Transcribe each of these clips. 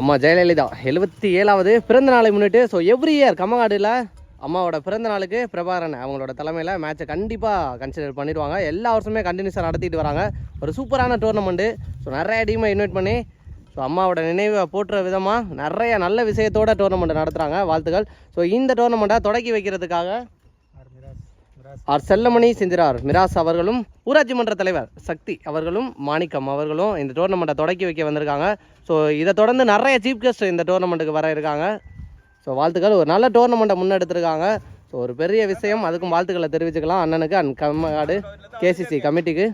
அம்மா ஜெயலலிதா எழுபத்தி ஏழாவது பிறந்த நாளை முன்னிட்டு ஸோ எவ்ரி இயர் கம்மங்காடில் அம்மாவோட பிறந்த நாளுக்கு பிரபாகரன் அவங்களோட தலைமையில் மேட்சை கண்டிப்பாக கன்சிடர் பண்ணிடுவாங்க. எல்லா வருஷமே கண்டினியூஸாக நடத்திட்டு வராங்க. ஒரு சூப்பரான டோர்னமெண்ட்டு ஸோ நிறைய டீமை இன்வைட் பண்ணி ஸோ அம்மாவோட நினைவை போற்றுற விதமாக நிறைய நல்ல விஷயத்தோட டோர்னமெண்ட் நடத்துகிறாங்க வாழ்த்துக்கள். ஸோ இந்த டோர்னமெண்ட்டை தொடக்கி வைக்கிறதுக்காக ஆர் செல்லமணி சிந்திரார் மிராஸ் அவர்களும் ஊராட்சி மன்ற தலைவர் சக்தி அவர்களும் மாணிக்கம் அவர்களும் இந்த டோர்னமெண்ட்டை தொடக்கி வைக்க வந்திருக்காங்க. ஸோ இதை தொடர்ந்து நிறைய சீஃப் கெஸ்ட் இந்த டோர்னமெண்ட்டுக்கு வர இருக்காங்க. ஸோ வாழ்த்துக்கள். ஒரு நல்ல டோர்னமெண்ட்டை முன்னெடுத்திருக்காங்க. ஸோ ஒரு பெரிய விஷயம். அதுக்கும் வாழ்த்துக்களை தெரிவிச்சுக்கலாம். அண்ணனுக்கு அண்ட் கம்மகாடு கேசிசி கமிட்டிக்கு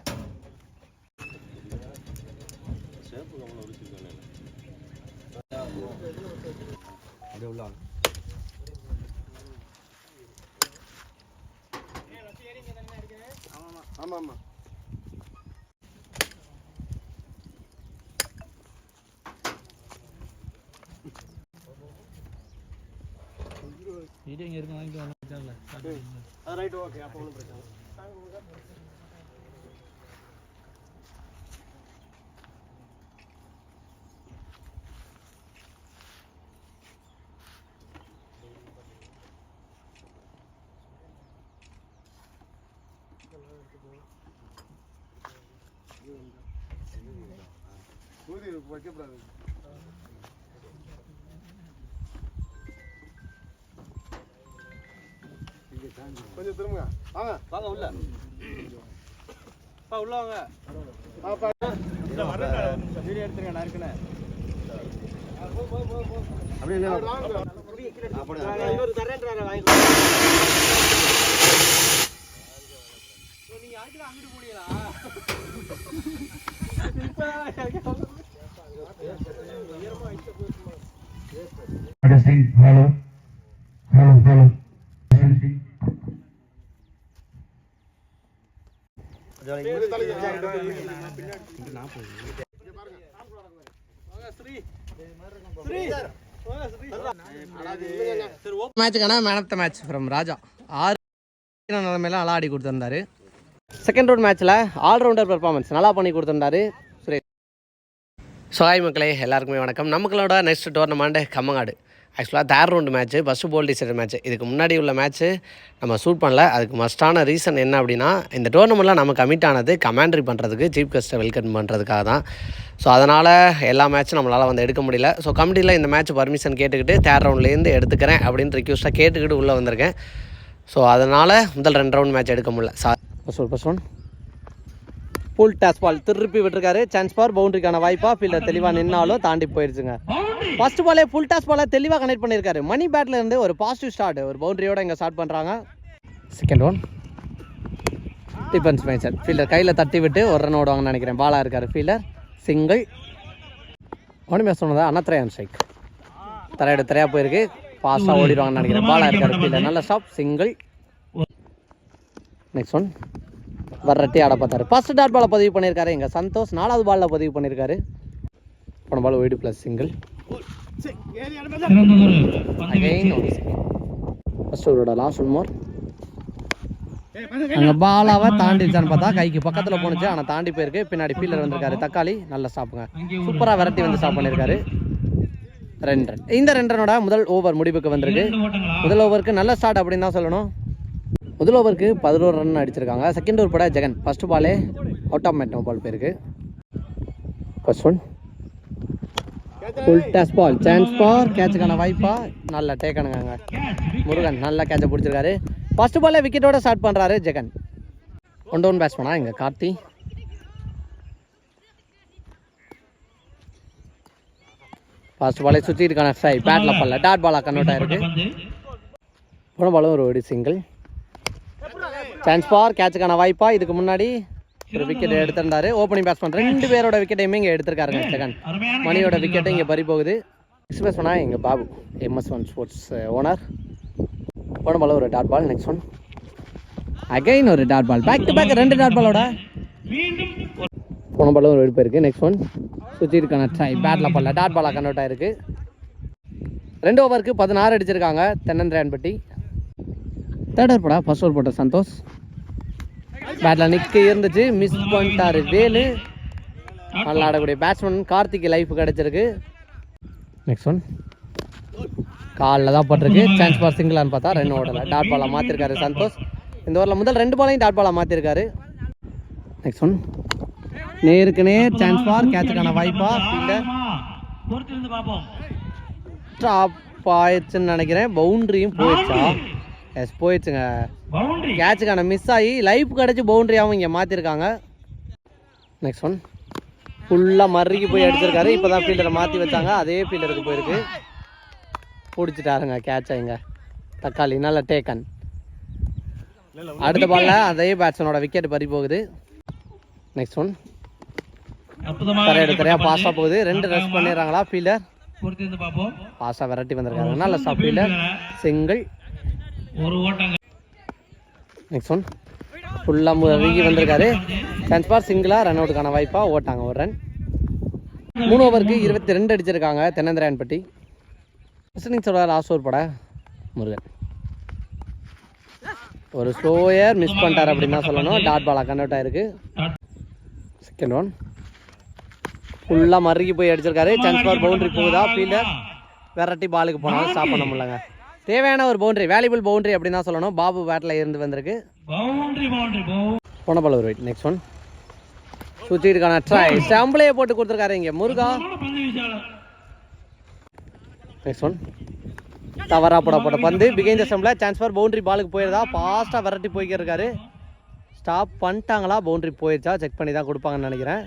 ஆமாம் ஆமாம் வீடியோ இங்கே இருக்கு வாங்கிட்டு வாங்க. அது ரைட் ஓகே. அப்போ ஒன்றும் பிரச்சனை ஊதி வைக்கக்கூடாது கொஞ்சம் திரும்புங்க. வாங்க. வாங்க உள்ள. உள்ள வாங்க. வீடியோ எடுத்துருங்க நான் இருக்குன்னு மேட்ச்சுக்கான hello. Hello, hello. மேட்சுக்கான man of the match from Raja ஆறு நிலைமையில அலாடி கொடுத்துருந்தாரு செகண்ட் ரவுண்ட் மேட்ச்சில் ஆல்ரவுண்டர் பெர்ஃபார்மன்ஸ் நல்லா பண்ணி கொடுத்துருந்தாரு சுரேஷ். ஸோ ஹாய் மக்களே எல்லாருக்குமே வணக்கம். நமக்களோட நெக்ஸ்ட் டோர்னமெண்ட் கம்மங்காடு. ஆக்சுவலாக third round match first ball decide match இதுக்கு முன்னாடி உள்ள மேட்ச்சு நம்ம சூட் பண்ணல. அதுக்கு மஸ்டான ரீசன் என்ன அப்படின்னா இந்த டோர்னமெண்ட்டில் நம்ம கமிட் ஆனது கமாண்ட்ரி பண்ணுறதுக்கு சீஃப் கெஸ்ட்டை வெல்கம் பண்ணுறதுக்காக தான். ஸோ அதனால் எல்லா மேட்ச்சும் நம்மளால் வந்து எடுக்க முடியல. ஸோ கமிட்டியில் இந்த மேட்ச் பர்மிஷன் கேட்டுக்கிட்டு தேர்ட் ரவுண்ட்லேருந்து எடுத்துக்கிறேன் அப்படின்னு ரிக்வஸ்ட்டாக கேட்டுக்கிட்டு உள்ளே வந்திருக்கேன். ஸோ அதனால் முதல் ரெண்டு ரவுண்ட் மேட்ச் எடுக்க முடியல. சா first one first one full toss ball திருப்பி விட்டுருக்காரு. சான்ஸ் பார் பவுண்டரிக்கான வாய்ப்பா. ஃபீல்டர் தெளிவாக நின்னாலும் தாண்டி போயிருச்சுங்க. ஃபர்ஸ்ட் பாலே ஃபுல் டாஸ் பாலை தெளிவாக கனெக்ட் பண்ணியிருக்காரு மணி பேட்டில் இருந்து ஒரு பாசிட்டிவ் ஸ்டார்ட் ஒரு பவுண்டரியோட இங்கே ஸ்டார்ட் பண்ணுறாங்க செகண்ட் ஒன் டிஃபென்ஸ் மேட்சர் ஃபீல்டர் கையில் தட்டி விட்டு ஒரு ரன் ஓடுவாங்கன்னு நினைக்கிறேன். பாலாக இருக்கார் ஃபீல்டர் சிங்கிள் ஒன்றுமே சொன்னதா? அனத்ரயான் ஸ்ட்ரைக் தரையோட திரையாக போயிருக்கு. ஃபாஸ்ட்டாக ஓடிடுவாங்கன்னு நினைக்கிறேன். பாலாக இருக்கார் ஃபீல்டர் நல்ல ஸ்டாப் சிங்கிள் நெக்ஸ்ட் ஒன் வர்றட்டி ஆட பார்த்தாரு. ஃபர்ஸ்ட் டாட் பாலை பதிவு பண்ணியிருக்காரு எங்கள் சந்தோஷ் நாலாவது பாலில் பதிவு பண்ணியிருக்காரு போன பால் ஒயிட் ப்ளஸ் சிங்கிள் சிறந்ததொரு ஒரு லாஸ்ட் ஒன் மோர் அங்கே பாலாவை தாண்டிடுச்சான்னு பார்த்தா கைக்கு பக்கத்தில் போணுச்சு. ஆனால் தாண்டி போயிருக்கு. பின்னாடி ஃபீல்டர் வந்திருக்காரு. தக்காளி நல்லா ஸ்டாப்புங்க சூப்பராக விரட்டி வந்து ஸ்டாப் பண்ணியிருக்காரு ரெண்டு ரன் இந்த ரெண்டு ரனோட முதல் ஓவர் முடிவுக்கு வந்திருக்கு. முதல் ஓவருக்கு நல்ல ஸ்டார்ட் அப்படின்னு தான் சொல்லணும். முதல் ஓவருக்கு பதினோரு ரன் அடிச்சிருக்காங்க. செகண்ட் ஓவர் பட ஜெகன். ஃபர்ஸ்ட் பாலே அவுட் ஆஃப் மேட் பால் போயிருக்கு. First one full toss ball chance for கேட்சுக்கான வாய்ப்பா. நல்ல டேக்கனுங்க முருகன் நல்ல கேட்சை பிடிச்சிருக்காரு. ஃபர்ஸ்ட் பாலே விக்கெட்டோட ஸ்டார்ட் பண்ணுறாரு ஜெகன். ஒன் டவுன் பேட்ஸ்மேனா இங்கே கார்த்தி. ஃபர்ஸ்ட் பாலே சுற்றி இருக்கான ஸ்ட்ரை பேட்டில் பண்ணல டாட் பாலாக கன்வெர்ட் ஆயிருக்கு. போன பாலும் ஒரு ஒரு சிங்கிள் சான்ஸ் ஃபார் கேட்சுக்கான வாய்ப்பா. இதுக்கு முன்னாடி ஒரு விக்கெட் எடுத்திருந்தாரு. ஓப்பனிங் பேட்ஸ்மேன் ரெண்டு பேரோட விக்கெட்டையுமே இங்கே எடுத்திருக்காருங்க செகண்ட் மணியோட விக்கெட்டை இங்கே பறி போகுது நெக்ஸ்ட் பேட்ஸ்மேனா எங்கள் Babu MS one sports owner போன பால் ஒரு dot ball next one again ஒரு dot ball back to back ரெண்டு டாட் பாலோட போன பாலும் ஒரு வெடிப்பு இருக்குது நெக்ஸ்ட் ஒன் சுற்றி இருக்கான ட்ரை பேட்டில் பண்ணல டாட் பாலாக கன்வெர்ட் ஆயிருக்கு. ரெண்டு ஓவருக்கு பதினாறு அடிச்சிருக்காங்க. தென்னந்திராயன்பட்டி. தேர்டர் படா போடா ஃபர்ஸ்ட் ஓவர் போட்ட சந்தோஷ். பேட்டில் நிற்க இருந்துச்சு மிஸ் பண்ணிட்டாரு வேலு. நல்லா ஆடக்கூடிய பேட்ஸ்மேன் கார்த்திக் லைஃப் கிடச்சிருக்கு. நெக்ஸ்ட் ஒன் காலில் தான் போட்டிருக்கு. சான்ஸ் ஃபார் சிங்கிளான்னு பார்த்தா ரெண்டு ஓடல டாட் பாலாக மாற்றிருக்காரு சந்தோஷ். இந்த ஓவரில் முதல் ரெண்டு பாலையும் டாட் பாலாக மாற்றிருக்காரு நெக்ஸ்ட் ஒன் நேருக்கு நேர் சான்ஸ் பார் கேட்சுக்கான வாய்ப்பா ஃபீல்டர் பார்ப்போம் ட்ராப் ஆயிடுச்சுன்னு நினைக்கிறேன். பவுண்ட்ரியும் போயிடுச்சா? எஸ் போயிடுச்சுங்க. கேட்சுக்கான மிஸ் ஆகி லைஃப் கிடச்சி பவுண்ட்ரியாகவும் இங்கே மாற்றிருக்காங்க நெக்ஸ்ட் ஒன் ஃபுல்லாக மறுக்கி போய் அடிச்சிருக்காரு இப்போ தான் ஃபீல்டரை மாற்றி வச்சாங்க. அதே ஃபீல்டருக்கு போயிருக்கு. பிடிச்சிட்டாருங்க கேட்சை இங்கே. தக்காளி நல்ல டேக்கன் அடுத்த பால்ல அதே பேட்ஸ்மேனோட விக்கெட் பறி போகுது. நெக்ஸ்ட் ஒன் தரையெடு தரையா பாஸாக போகுது. ரெண்டு ரஷ் பண்ணிடுறாங்களா ஃபீல்டர் பாஸாக விரட்டி வந்திருக்காங்க நல்ல ஸ்டாப் ஃபீல்டர் சிங்கிள் ஒரு ஓட்டங்க நெக்ஸ்ட் ஒன் ஃபுல்லாக முருகி வந்திருக்காரு. சான்ஸ் பார் சிங்கிளாக ரன் அவுட்டுக்கான வாய்ப்பாக ஓட்டாங்க. ஒரு ரன் மூணு ஓவருக்கு இருபத்தி ரெண்டு அடிச்சிருக்காங்க தென்னந்திராயன்பட்டி இன்னிங்ஸோட லாஸ்ட் ஓவர் பட முருகன். ஒரு ஸ்லோயர் மிஸ் பண்ணிட்டார் அப்படின்னு தான் சொல்லணும். டாட் பாலா கன்வெர்ட் ஆயிருக்கு. செகண்ட் ஒன் ஃபுல்லாக மறுக்கி போய் அடிச்சிருக்காரு. சான்ஸ் பார் பவுண்டரி போகுதா? ஃபீல்டர் விரட்டி பாலுக்கு போனாலும் ஸ்டாப் பண்ண முடியலங்க. தேவையான ஒரு பவுண்டரி வேல்யூபிள் பவுண்டரி அப்படின்னு தான் சொல்லணும். பாபு பேட்டில் இருந்து வந்திருக்கு. போன பால் ஒரு வெயிட் நெக்ஸ்ட் ஒன் சுற்றிட்டுக்கான ட்ரை ஸ்டம்பிளே போட்டு கொடுத்துருக்காரு இங்கே. முருகா. நெக்ஸ்ட் ஒன் தவறா போட போட்ட பந்து பிகைந்த ஸ்டம்பில் சான்ஸ் ஃபார் பவுண்டரி பாலுக்கு போயிருதா? ஃபாஸ்ட்டாக விரட்டி போய்க்க இருக்காரு ஸ்டாப் பண்ணிட்டாங்களா? பவுண்டரி போயிருச்சா? செக் பண்ணி தான் கொடுப்பாங்கன்னு நினைக்கிறேன்.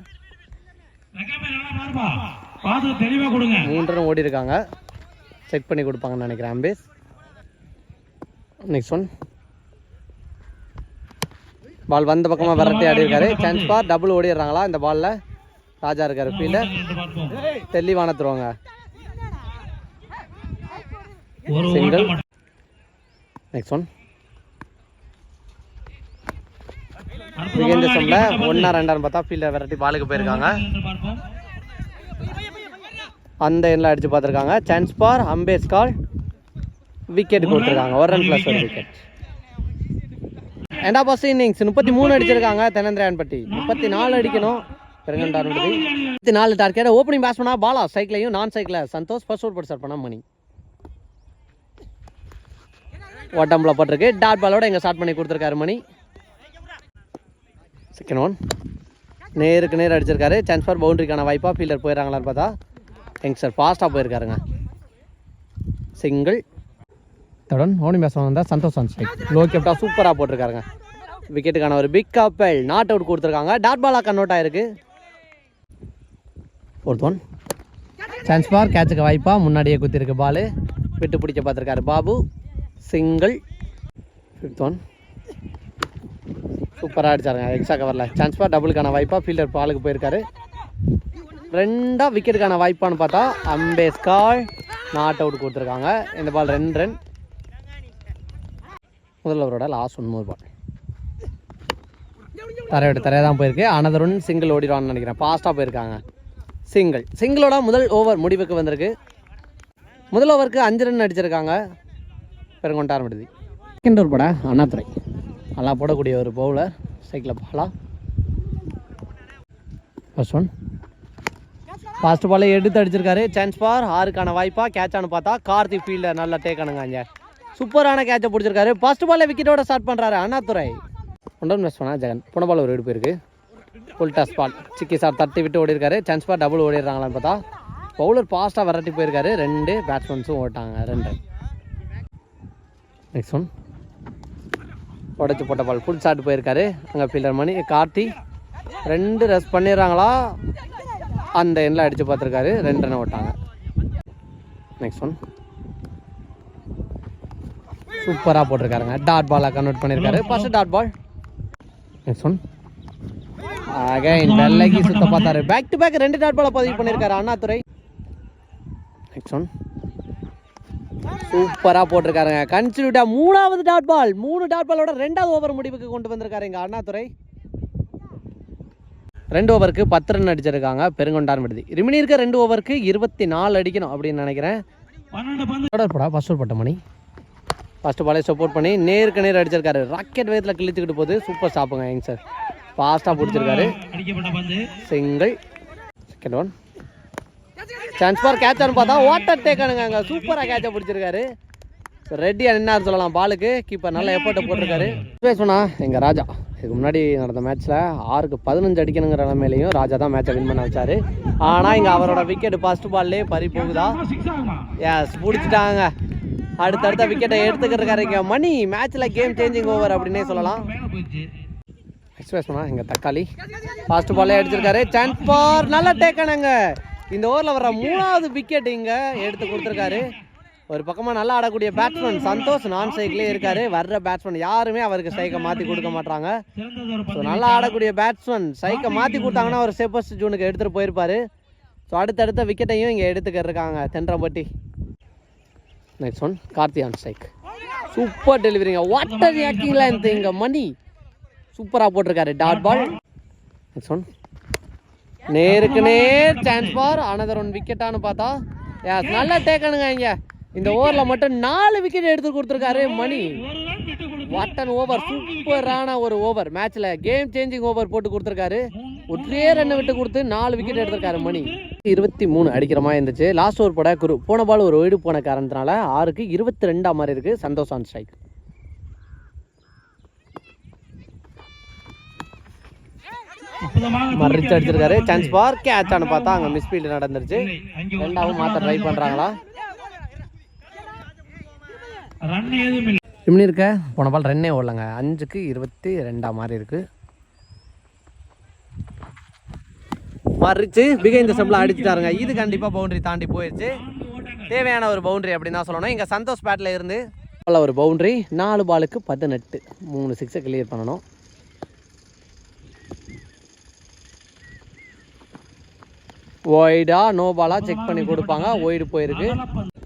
மூன்று ஓடி இருக்காங்க செக் பண்ணி கொடுப்பாங்கன்னு நினைக்கிறேன் அம்பேஸ். நெக்ஸ்ட் ஒன் பால் வந்த பக்கமாக விரட்டி ஆடி இருக்காரு. Chance for. டபுள் ஓடிடுறாங்களா? இந்த பாலில் ராஜா இருக்காரு. ஃபீல்டர் தெளிவான த்ரோங்க சிங்கிள் நெக்ஸ்ட் ஒன் அற்புதமாக விகேந்த ஒன்னா ஒன்றா ரெண்டான்னு பார்த்தா ஃபீல்டர் விரட்டி பாலுக்கு போயிருக்காங்க. அந்த எண்ணில் அடிச்சு பார்த்துருக்காங்க. சான்ஸ் பார். அம்பேஸ்கால் விக்கெட் கொடுத்துருக்காங்க. ஒரு ரன் ப்ளஸ் ஒரு விக்கெட் ரெண்டா ஃபர்ஸ்ட் இன்னிங்ஸ் முப்பத்தி மூணு அடிச்சிருக்காங்க தென்னந்திராயன்பட்டி முப்பத்தி நாலு அடிக்கணும். பெருங்கண்டார் முப்பத்தி நாலு டார்கெட் ஓப்பனிங் பேட்ஸ்மனா பாலா சைக்கிளையும் நான் சைக்கிள சந்தோஷ் ஃபர்ஸ்ட் ஓவர் போட்டு சார் பண்ணா மணி. ஓட்டம்பில் போட்டிருக்கு. டாட் பாலோட எங்கே ஸ்டார்ட் பண்ணி கொடுத்துருக்காரு மணி. செகண்ட் ஒன் நேருக்கு நேர் அடிச்சிருக்காரு. சான்ஸ் ஃபார் பவுண்டரிக்கான வாய்ப்பாக ஃபீல்டர் போயிடறாங்களான்னு பார்த்தா யங்ஸ்டர் ஃபாஸ்ட்டாக போயிருக்காருங்க. சிங்கிள் தொடர்ந்து ஓனி பேச வந்தால் சந்தோஷ் ஆன் லோ கேப்டா சூப்பராக போட்டிருக்காருங்க. விக்கெட்டுக்கான ஒரு பிக் கப்பல் நாட் அவுட் கொடுத்துருக்காங்க. டாட் பாலா கன்வெர்ட் ஆயிருக்கு. ஃபோர்த் ஒன் சான்ஸ் பார் கேட்சுக்கு வாய்ப்பா. முன்னாடியே குத்திருக்கு பால் விட்டு பிடிக்க பார்த்துருக்காரு பாபு. சிங்கிள் ஃபிஃப்த் ஒன் சூப்பராக அடிச்சாருங்க. எக்ஸ்ட்ரா கவரில் சான்ஸ் பார் டபுளுக்கான வாய்ப்பாக ஃபீல்டர் பாலுக்கு போயிருக்காரு. ரெண்டாக விக்கெட்டுக்கான வாய்ப்பான்னு பார்த்தா அம்பேஸ்கால் நாட் அவுட் கொடுத்துருக்காங்க. இந்த பால் ரெண்டு ரன் முதல்வரோட லாஸ்ட் ஒன் மூணு பால் தரையோட தரையாக தான் போயிருக்கு. அனதர் ஒன் சிங்கிள் ஓடிடுவான்னு நினைக்கிறேன். ஃபாஸ்ட்டாக போயிருக்காங்க. சிங்கிள் சிங்கிளோட முதல் ஓவர் முடிவுக்கு வந்திருக்கு. முதல் ஓவருக்கு அஞ்சு ரன் அடிச்சிருக்காங்க. பெருங்கொண்டார் விடுதி செகண்ட் ஓவர் பட அண்ணாதுரை. நல்லா போடக்கூடிய ஒரு பவுலர் சைக்கிளில் பாலா ஃபர்ஸ்ட் ஒன் ஃபர்ஸ்ட் பாலே எடுத்து அடிச்சிருக்காரு. Chance for. ஆறுக்கான வாய்ப்பாக கேட்சானு பார்த்தா கார்த்திக் ஃபீல்டர் நல்லா டேக்கானுங்க அங்கே. சூப்பரான கேட்சை பிடிச்சிருக்காரு. ஃபர்ஸ்ட் பால்ல விக்கெட்டோட ஸ்டார்ட் பண்ணுறாரு அண்ணாதுரை. ஒன்றரை மிஸ் பண்ணா ஜெகன். போன பால் ஒரு எடுப்பு இருக்குது ஃபுல் ஸ்பாட் சிக்கி சார் தட்டி விட்டு ஓடிருக்காரு சான்ஸ் பார் டபுள் ஓடிடுறாங்களான்னு பார்த்தா பவுலர் ஃபாஸ்ட்டாக விரட்டி போயிருக்காரு. ரெண்டு பேட்ஸ்மேன்ஸும் ஓட்டாங்க. ரெண்டு. நெக்ஸ்ட் ஒன் உடச்சி போட்ட பால் ஃபுல் ஷாட் போயிருக்காரு. அங்கே ஃபீல்டர் மணி கார்த்தி. ரெண்டு ரெஸ் பண்ணிடுறாங்களா? அந்த எண்ணில் அடித்து பார்த்துருக்காரு. ரெண்டு ரன் ஓட்டாங்க. நெக்ஸ்ட் ஒன் சூப்பராக போட்டிருக்காருங்க. டாட் பாலாக கன்வெர்ட் பண்ணியிருக்காரு first dot ball next one again வெள்ளைக்கு சுத்த பார்த்தாரு. பேக் டு பேக் ரெண்டு டாட் பாலை பதிவு பண்ணியிருக்காரு அண்ணாதுரை நெக்ஸ்ட் ஒன் சூப்பராக போட்டிருக்காருங்க. கன்சிடியூட்டா மூணாவது டாட் பால் மூணு டாட் பாலோட ரெண்டாவது ஓவர் முடிவுக்கு கொண்டு வந்திருக்காரு எங்கள் அண்ணாதுரை ரெண்டு ஓவருக்கு பத்து ரன் அடிச்சிருக்காங்க. பெருங்கொண்டான் விடுதி. ரிமினி இருக்க ரெண்டு ஓவருக்கு இருபத்தி நாலு அடிக்கணும் அப்படின்னு நினைக்கிறேன். பன்னெண்டு பந்து ஆர்டர் படா. ஃபர்ஸ்ட் ஓவர் பட்ட மணி. ஃபஸ்ட்டு பாலே சப்போர்ட் பண்ணி நேருக்கு நேர் அடிச்சிருக்காரு. ராக்கெட் வேகத்தில் கிழிச்சுக்கிட்டு போது சூப்பர் ஸ்டாப்புங்க யங் சார் ஃபாஸ்ட்டாக பிடிச்சிருக்காரு. Single second one chance for கேட்சர்னு பார்த்தா ஓட்டர் டேக்கானுங்க அங்கே சூப்பராக கேட்சை பிடிச்சிருக்காரு. ரெட்டியாக ரெடியாக நின்னார் சொல்லலாம். பாலுக்கு கீப்பர் நல்ல எஃபர்ட்டை போட்டிருக்காரு. பேசுனா எங்கள் ராஜா. இதுக்கு முன்னாடி நடந்த மேட்ச்சில் ஆறுக்கு பதினஞ்சு அடிக்கணுங்கிற நிலைமையிலையும் ராஜா தான் மேட்சை வின் பண்ண வச்சாரு. ஆனால் இங்கே அவரோட விக்கெட் ஃபர்ஸ்ட் பால்லே பறி போகுதா? எஸ் பிடிச்சிட்டாங்க. அடுத்தடுத்த விக்கெட்டை எடுத்துக்கிறதுக்காரு மணி. மேட்ச்சில் கேம் சேஞ்சிங் ஓவர் அப்படின்னே சொல்லலாம். மேல இங்கே எங்கள் தக்காளி ஃபாஸ்ட் பாலே அடிச்சிருக்காரு. சான்ஸ் ஃபார் நல்லா டேக்கணுங்க இந்த ஓவரில் வர்ற மூணாவது விக்கெட் இங்கே எடுத்து கொடுத்துருக்காரு. ஒரு பக்கமாக நல்லா ஆடக்கூடிய பேட்ஸ்மேன் சந்தோஷ் நான் சைக்கிளே இருக்காரு. வர்ற பேட்ஸ்மேன் யாருமே அவருக்கு ஸ்ட்ரைக்கை மாற்றி கொடுக்க மாட்டாங்க ஸோ நல்லா ஆடக்கூடிய பேட்ஸ்மேன் ஸ்ட்ரைக்கை மாற்றி கொடுத்தாங்கன்னா ஒரு செப்பஸ்ட் ஜூனுக்கு எடுத்துகிட்டு போயிருப்பாரு. ஸோ அடுத்தடுத்த விக்கெட்டையும் இங்கே எடுத்துக்க இருக்காங்க Thendrampatti. Next one Karthi on strike super டெலிவரிங்க water ஆக்டிங்லாம் இந்த இங்கே மணி. சூப்பராக போட்டிருக்காரு. டாட் பால் நெக்ஸ்ட் ஒன் நேருக்கு நேர் சான்ஸ் பார் அனதர் ஒன் விக்கெட்டானு பார்த்தா எஸ் நல்லா டேக்கணுங்க இங்க. இந்த ஓவரில் மட்டும் நாலு விக்கெட் எடுத்து கொடுத்துருக்காரு மணி. ஒரு வாட் அன் ஓவர் சூப்பரான ஒரு ஓவர் மேட்ச்சில் கேம் சேஞ்சிங் ஓவர் போட்டு கொடுத்துருக்காரு. ஒரே ரன் விட்டு கொடுத்து நாலு விக்கெட் எடுத்திருக்காரு மணி. இருபத்தி மூணு அடிக்கிற மாதிரி இருந்துச்சு. லாஸ்ட் ஓவர் போட குரு போன பால் ஒரு ஒய்டு போன காரணத்தினால ஆறுக்கு இருபத்தி ரெண்டா மாதிரி இருக்கு. சந்தோஷ் ஆன் ஸ்ட்ரைக் மறிச்சு அடிச்சிருக்காரு. சான்ஸ் பார் கேட்ச் ஆனு பார்த்தா அங்கே மிஸ்பீல்டு நடந்துருச்சு. ரெண்டாவும் மாற்ற ட்ரை பண்ணுறாங்களா ரன் ஏதும் இல்லை. இப்படி இருக்க போன பால் ரென்னே ஓடலங்க. அஞ்சுக்கு இருபத்தி ரெண்டா மாதிரி இருக்கு. மறிச்சு பிகைந்த இந்த அடிச்சுட்டாருங்க இது கண்டிப்பாக பவுண்டரி தாண்டி போயிடுச்சு தேவையான ஒரு பவுண்டரி அப்படின்னு தான் சொல்லணும். இங்கே சந்தோஷ் பேட்டில் இருந்து நல்ல ஒரு பவுண்டரி நாலு பாலுக்கு பதினெட்டு. மூணு சிக்ஸை கிளியர் பண்ணணும். ஒய்டா நோ பாலாக செக் பண்ணி கொடுப்பாங்க. ஒய்டு போயிருக்கு.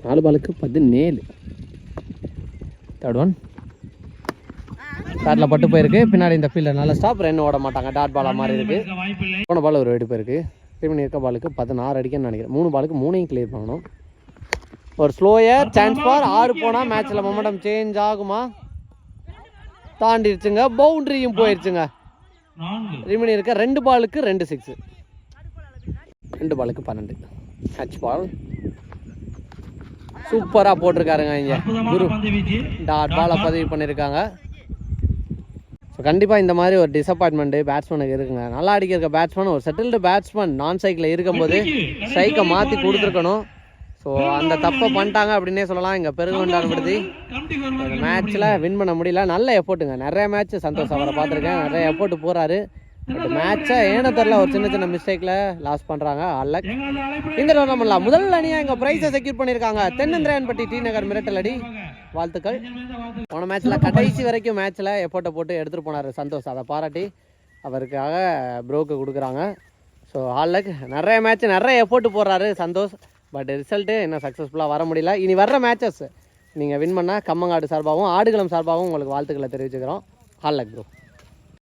நாலு பாலுக்கு பதினேழு. தேர்ட் ஒன் பேட்டில் பட்டு போயிருக்கு. பின்னாடி இந்த ஃபீல்டர் நல்ல ஸ்டாப் ரன் ஓட மாட்டாங்க. டாட் பாலா மாதிரி இருக்கு. போன பால் ஒரு வெடி போயிருக்கு திரும்பி இருக்க பாலுக்கு பதினாறு அடிக்கன்னு நினைக்கிறேன். மூணு பாலுக்கு மூணையும் கிளியர் பண்ணணும். ஒரு ஸ்லோயர் சான்ஸ் ஃபார் ஆறு போனால் மேட்ச்சில் மொமெண்டம் சேஞ்ச் ஆகுமா? தாண்டிடுச்சுங்க பவுண்டரியும் போயிடுச்சுங்க நான்கு ரிமினி இருக்க ரெண்டு பாலுக்கு ரெண்டு சிக்ஸு ரெண்டு பாலுக்கு பன்னெண்டு. ஹச் பால் சூப்பராக போட்டிருக்காருங்க இங்கே. குரு. டாட் பாலை பதிவு பண்ணியிருக்காங்க ஸோ கண்டிப்பாக இந்த மாதிரி ஒரு டிசப்பாயின்மெண்ட்டு பேட்ஸ்மேனுக்கு இருக்குங்க. நல்லா அடிக்கிற பேட்ஸ்மேன் ஒரு செட்டில்டு பேட்ஸ்மேன் நான் சைக்கிளில் இருக்கும்போது ஸ்ட்ரைக்கை மாற்றி கொடுத்துருக்கணும். ஸோ அந்த தப்பை பண்ணிட்டாங்க அப்படின்னே சொல்லலாம். இங்கே வருவது இந்த மேட்ச்சில் வின் பண்ண முடியல. நல்ல எஃபோர்ட்டுங்க நிறைய மேட்ச் சந்தோஷ் அவரை பார்த்துருக்கேன். நிறைய எஃபோர்ட் போகிறாரு பட் மேட்ச்சை ஏனோ தெரில ஒரு சின்ன சின்ன மிஸ்டேக்கில் லாஸ் பண்ணுறாங்க அல்லக் அழைப்பு இந்த டோர்னமெண்ட்ல முதல் அணியாக இங்கே ப்ரைஸை செக்யூர் பண்ணியிருக்காங்க. தென்னந்திரையன்பட்டி டி நகர் மிரட்டல் அடி. வாழ்த்துக்கள். போன மேட்ச்சில் கடைசி வரைக்கும் மேட்ச்சில் எஃபோர்ட்டை போட்டு எடுத்துகிட்டு போனார் சந்தோஷ். அதை பாராட்டி அவருக்காக ப்ரோக்கு கொடுக்குறாங்க. ஸோ ஆல்லக் நிறைய மேட்ச் நிறைய எஃபோர்ட் போடுறாரு சந்தோஷ். பட் ரிசல்ட்டு இன்னும் சக்ஸஸ்ஃபுல்லாக வர முடியல. இனி வர்ற மேட்சஸ் நீங்கள் வின் பண்ணால் கம்மங்காடு சார்பாகவும் ஆடுகளம் சார்பாகவும் உங்களுக்கு வாழ்த்துக்களை தெரிவிச்சுக்கிறோம். ஆல்லக் ப்ரோ